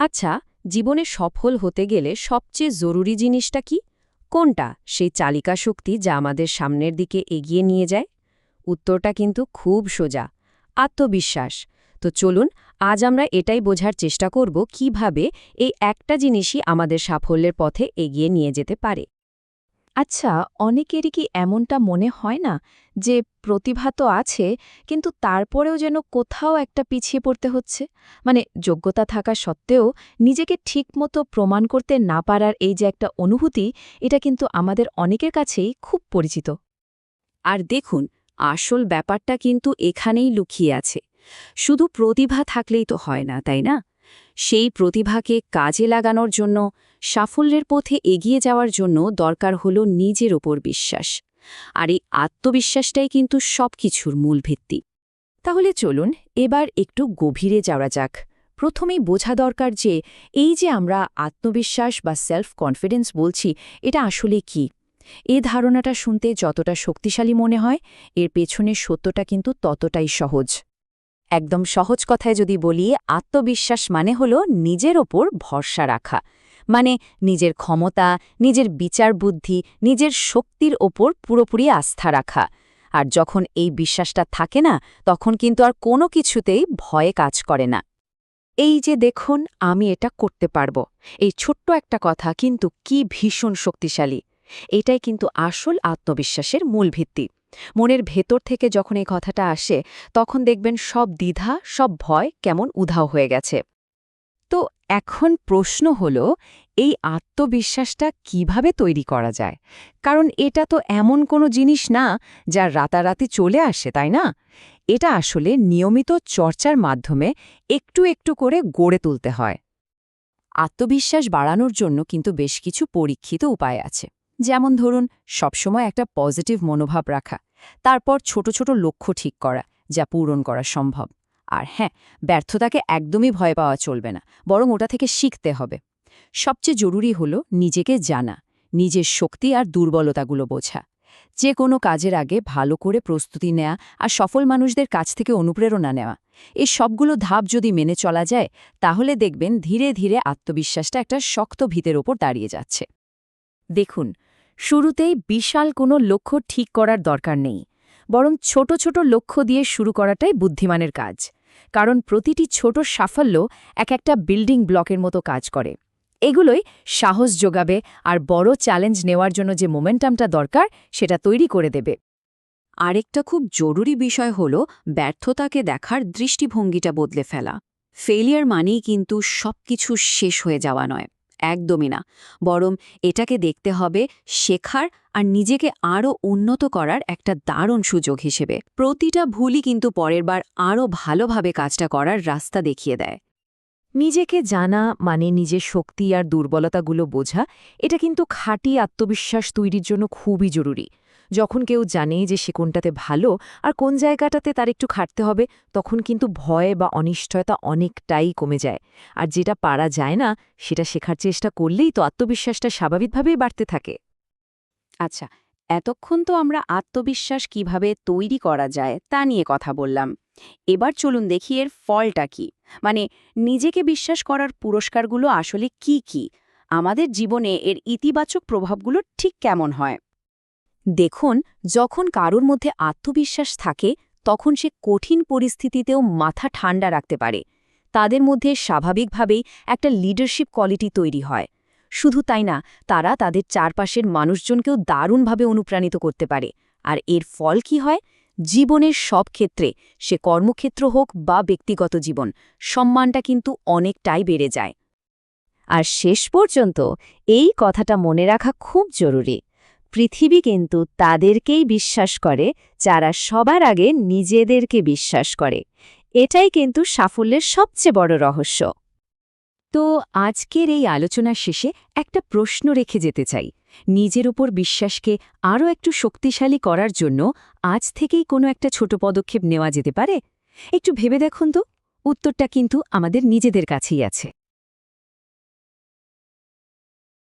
আচ্ছা জীবনে সফল হতে গেলে সবচেয়ে জরুরি জিনিসটা কি? কোনটা? সেই চালিকা শক্তি যা আমাদের সামনের দিকে এগিয়ে নিয়ে যায়? উত্তরটা কিন্তু খুব সোজা, আত্মবিশ্বাস। তো চলুন, আজ আমরা এটাই বোঝার চেষ্টা করব কীভাবে এই একটা জিনিসই আমাদের সাফল্যের পথে এগিয়ে নিয়ে যেতে পারে। আচ্ছা অনেকেরই কি এমনটা মনে হয় না যে প্রতিভা তো আছে, কিন্তু তারপরেও যেন কোথাও একটা পিছিয়ে পড়তে হচ্ছে? মানে যোগ্যতা থাকা সত্ত্বেও নিজেকে ঠিকমতো প্রমাণ করতে না পারার এই যে একটা অনুভূতি, এটা কিন্তু আমাদের অনেকের কাছেই খুব পরিচিত। আর দেখুন, আসল ব্যাপারটা কিন্তু এখানেই লুকিয়ে আছে। শুধু প্রতিভা থাকলেই তো হয় না, তাই না? সেই প্রতিভাকে কাজে লাগানোর জন্য, সাফল্যের পথে এগিয়ে যাওয়ার জন্য দরকার হল নিজের ওপর বিশ্বাস। আর এই আত্মবিশ্বাসটাই কিন্তু সবকিছুর মূল ভিত্তি। তাহলে চলুন এবার একটু গভীরে যাওয়া যাক। প্রথমেই বোঝা দরকার যে, এই যে আমরা আত্মবিশ্বাস বা সেলফ কনফিডেন্স বলছি, এটা আসলে কি? এ ধারণাটা শুনতে যতটা শক্তিশালী মনে হয়, এর পেছনের সত্যটা কিন্তু ততটাই সহজ। একদম সহজ কথায় যদি বলি, আত্মবিশ্বাস মানে হল নিজের ওপর ভরসা রাখা। মানে নিজের ক্ষমতা, নিজের বিচার বুদ্ধি, নিজের শক্তির ওপর পুরোপুরি আস্থা রাখা। আর যখন এই বিশ্বাসটা থাকে না, তখন কিন্তু আর কোনো কিছুতেই ভয়ে কাজ করে না। এই যে দেখুন, আমি এটা করতে পারব। এই ছোট্ট একটা কথা, কিন্তু কি ভীষণ শক্তিশালী। এটাই কিন্তু আসল আত্মবিশ্বাসের মূল ভিত্তি। মনের ভেতর থেকে যখন এই কথাটা আসে, তখন দেখবেন সব দ্বিধা, সব ভয় কেমন উধাও হয়ে গেছে। তো এখন প্রশ্ন হল, এই আত্মবিশ্বাসটা কীভাবে তৈরি করা যায়? কারণ এটা তো এমন কোনো জিনিস না, যা রাতারাতি চলে আসে, তাই না? এটা আসলে নিয়মিত চর্চার মাধ্যমে একটু একটু করে গড়ে তুলতে হয়। আত্মবিশ্বাস বাড়ানোর জন্য কিন্তু বেশ কিছু পরীক্ষিত উপায় আছে। যেমন ধরুন, সবসময় একটা পজিটিভ মনোভাব রাখা, তারপর ছোট ছোট লক্ষ্য ঠিক করা, যা পূরণ করা সম্ভব। আর হ্যাঁ ব্যর্থতাকে একদমই ভয় পাওয়া চলবে না, বরং ওটা থেকে শিখতে হবে। সবচেয়ে জরুরি হল নিজেকে জানা, নিজের শক্তি আর দুর্বলতাগুলো বোঝা। যে কোনো কাজের আগে ভালো করে প্রস্তুতি নেয়া আর সফল মানুষদের কাছ থেকে অনুপ্রেরণা নেওয়া, এই সবগুলো ধাপ যদি মেনে চলা যায়, তাহলে দেখবেন ধীরে ধীরে আত্মবিশ্বাসটা একটা শক্ত ভিতের ওপর দাঁড়িয়ে যাচ্ছে। দেখুন শুরুতেই বিশাল কোনো লক্ষ্য ঠিক করার দরকার নেই, বরং ছোট ছোট লক্ষ্য দিয়ে শুরু করাটাই বুদ্ধিমানের কাজ, কারণ প্রতিটি ছোট সাফল্য এক একটা বিল্ডিং ব্লকের মতো কাজ করে। এগুলোই সাহস যোগাবে আর বড় চ্যালেঞ্জ নেওয়ার জন্য যে মোমেন্টামটা দরকার সেটা তৈরি করে দেবে। আরেকটা খুব জরুরি বিষয় হল ব্যর্থতাকে দেখার দৃষ্টিভঙ্গিটা বদলে ফেলা। ফেলিয়ার মানেই কিন্তু সবকিছু শেষ হয়ে যাওয়া নয়। একদমই না। বরং এটাকে দেখতে হবে শেখার আর নিজেকে আরও উন্নত করার একটা দারুণ সুযোগ হিসেবে। প্রতিটা ভুলই কিন্তু পরের বার আরও ভালোভাবে কাজটা করার রাস্তা দেখিয়ে দেয়। নিজেকে জানা মানে নিজের শক্তি আর দুর্বলতাগুলো বোঝা, এটা কিন্তু খাঁটি আত্মবিশ্বাস তৈরির জন্য খুবই জরুরি। যখন কেউ জানে যে সে কোনটাতে ভালো আর কোন জায়গাটাতে তার একটু খাটতে হবে, তখন কিন্তু ভয় বা অনিশ্চয়তা অনেকটাই কমে যায়। আর যেটা পারা যায় না, সেটা শেখার চেষ্টা করলেই তো আত্মবিশ্বাসটা স্বাভাবিকভাবেই বাড়তে থাকে। আচ্ছা এতক্ষণ তো আমরা আত্মবিশ্বাস কীভাবে তৈরি করা যায় তা নিয়ে কথা বললাম। এবার চলুন দেখি এর ফলটা কি। মানে নিজেকে বিশ্বাস করার পুরস্কারগুলো আসলে কি কি? আমাদের জীবনে এর ইতিবাচক প্রভাবগুলো ঠিক কেমন হয়? দেখুন, যখন কারোর মধ্যে আত্মবিশ্বাস থাকে, তখন সে কঠিন পরিস্থিতিতেও মাথা ঠান্ডা রাখতে পারে। তাদের মধ্যে স্বাভাবিকভাবেই একটা লিডারশিপ কোয়ালিটি তৈরি হয়। শুধু তাই না, তারা তাদের চারপাশের মানুষজনকেও দারুণভাবে অনুপ্রাণিত করতে পারে। আর এর ফল কি হয়? জীবনের সব ক্ষেত্রে, সে কর্মক্ষেত্র হোক বা ব্যক্তিগত জীবন, সম্মানটা কিন্তু অনেকটাই বেড়ে যায়। আর শেষ পর্যন্ত এই কথাটা মনে রাখা খুব জরুরি। পৃথিবী কিন্তু তাদেরকেই বিশ্বাস করে, যারা সবার আগে নিজেদেরকে বিশ্বাস করে। এটাই কিন্তু সাফল্যের সবচেয়ে বড় রহস্য। তো আজকের এই আলোচনার শেষে একটা প্রশ্ন রেখে যেতে চাই। নিজের উপর বিশ্বাসকে আরও একটু শক্তিশালী করার জন্য আজ থেকেই কোনো একটা ছোট পদক্ষেপ নেওয়া যেতে পারে? একটু ভেবে দেখুন তো। উত্তরটা কিন্তু আমাদের নিজেদের কাছেই আছে।